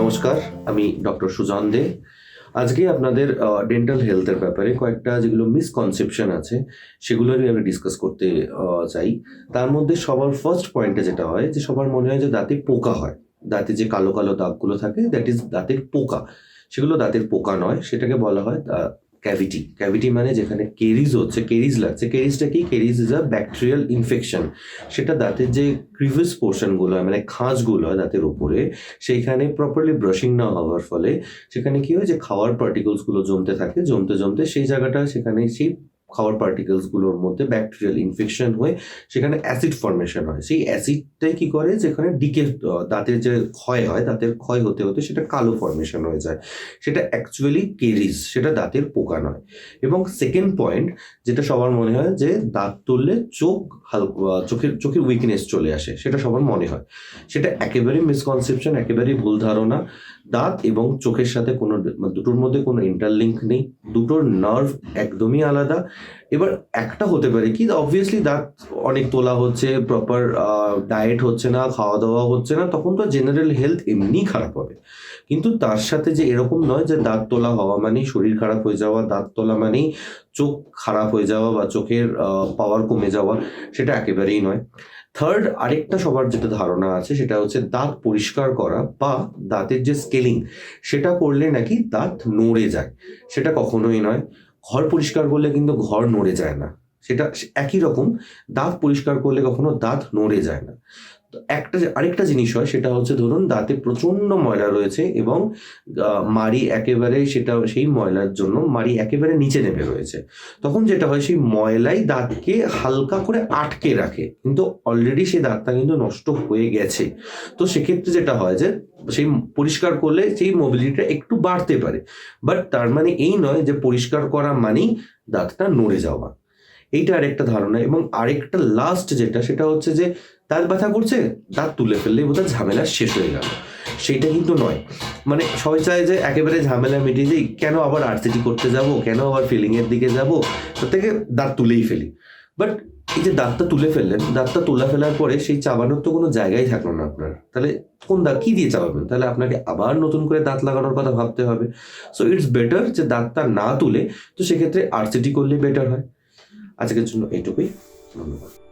নমস্কার, আমি ডক্টর সুজন দে। আজকে আপনাদের ডেন্টাল হেলথের ব্যাপারে কয়েকটা যেগুলো মিসকনসেপশন আছে সেগুলো নিয়ে আমি ডিসকাস করতে চাই। তার মধ্যে সবার ফার্স্ট পয়েন্টে যেটা হয়, যে সবার মনে হয় যে দাঁতে পোকা হয়। দাঁতে যে কালো কালো দাগগুলো থাকে দ্যাট ইজ দাঁতের পোকা। সেগুলো দাঁতের পোকা নয়, সেটাকে বলা হয় ক্যাভিটি ক্যাভিটি মানে যেখানে কেরিজ হচ্ছে কেরিজ লাগছে। কেরিজটা কি? Caries is a bacterial infection সেটা দাঁতের যে ক্রিভিস পোর্শনগুলো হয় মানে খাঁজগুলো হয় দাঁতের ওপরে, সেইখানে প্রপারলি ব্রাশিং না হওয়ার ফলে, সেখানে কি হয় যে খাওয়ার পার্টিকলসগুলো জমতে থাকে, জমতে জমতে সেই জায়গাটা, সেখানে সেই খাওয়ার পার্টিকেলসগুলোর মধ্যে ব্যাকটেরিয়াল ইনফেকশন হয়ে সেখানে অ্যাসিড ফর্মেশন হয়। সেই অ্যাসিডটাই কি করে? যেখানে ডিকে দাঁতের যে ক্ষয় হয়, দাঁতের ক্ষয় হতে হতে সেটা কালো ফর্মেশন হয়ে যায়। সেটা অ্যাকচুয়ালি কেরিজ সেটা দাঁতের পোকা নয়। এবং সেকেন্ড পয়েন্ট যেটা সবার মনে হয় যে দাঁত তুললে চোখ হালকা চোখের চোখের উইকনেস চলে আসে, সেটা সবার মনে হয়। সেটা একেবারেই মিসকনসেপশন একেবারেই ভুল ধারণা। দাঁত এবং চোখের সাথে কোনো, দুটোর মধ্যে কোনো ইন্টারলিঙ্ক নেই। দুটোর নার্ভ একদমই আলাদা এবার একটা হতে পারে কি অবভিয়াসলি দাঁত অনেক তোলা হচ্ছে প্রপার ডায়েট হচ্ছে না খাওয়া দাওয়া হচ্ছে না, তখন তো জেনারেল হেলথ এমনি খারাপ হবে। কিন্তু তার সাথে যে এরকম নয় যে দাঁত তোলা হওয়া মানেই শরীর খারাপ হয়ে যাওয়া, দাঁত তোলা মানেই চোখ খারাপ হয়ে যাওয়া বা চোখের পাওয়ার কমে যাওয়া, সেটা একেবারেই নয়। থার্ড আরেকটা সবার যেটা ধারণা আছে সেটা হচ্ছে দাঁত পরিষ্কার করা বা দাঁতের যে স্কেলিং সেটা করলে নাকি দাঁত নড়ে যায়, সেটা কখনোই নয়। ঘর পরিষ্কার করলে কিন্তু ঘর নড়ে যায় না। সেটা একই রকম, দাঁত পরিষ্কার করলে কখনো দাঁত নড়ে যায় না। একটা আরেকটা জিনিস হয়, সেটা হচ্ছে ধরুন দাঁতে প্রচণ্ড ময়লা রয়েছে এবং মাড়ি একেবারে সেটা, সেই ময়লার জন্য মাড়ি একেবারে নিচে নেমে রয়েছে। তখন যেটা হয়, সেই ময়লাই দাঁতকে হালকা করে আটকে রাখে। কিন্তু অলরেডি সেই দাঁতটা কিন্তু নষ্ট হয়ে গেছে। তো সেক্ষেত্রে যেটা হয় যে, সেই পরিষ্কার করলে সেই মোবিলিটিটা একটু বাড়তে পারে। বাট তার মানে এই নয় যে, পরিষ্কার করা মানেই দাঁতটা নড়ে যাওয়া। এইটা আরেকটা ধারণা এবং আরেকটা লাস্ট যেটা, সেটা হচ্ছে যে দাঁত ব্যথা করছে দাঁত তুলে ফেললেই বোধহয় ঝামেলা শেষ হয়ে গেল। সেইটা কিন্তু নয়। মানে সবাই চায় যে একেবারে ঝামেলা মিটিয়ে দিই, কেন আবার আরসিটি করতে যাব? কেন আবার ফিলিংয়ের দিকে যাব? তার থেকে দাঁত তুলেই ফেলি। বাট এই যে দাঁতটা তুলে ফেললেন, দাঁতটা তুলে ফেলার পরে সেই চাবানোর তো কোনো জায়গাই থাকল না আপনার। তাহলে কোন দাঁত, কী দিয়ে চাবাবেন? তাহলে আপনাকে আবার নতুন করে দাঁত লাগানোর কথা ভাবতে হবে। সো ইটস বেটার যে দাঁতটা না তুলে, তো সেক্ষেত্রে আরসিটি করলে বেটার হয়। আজকের জন্য এইটুকুই ধন্যবাদ।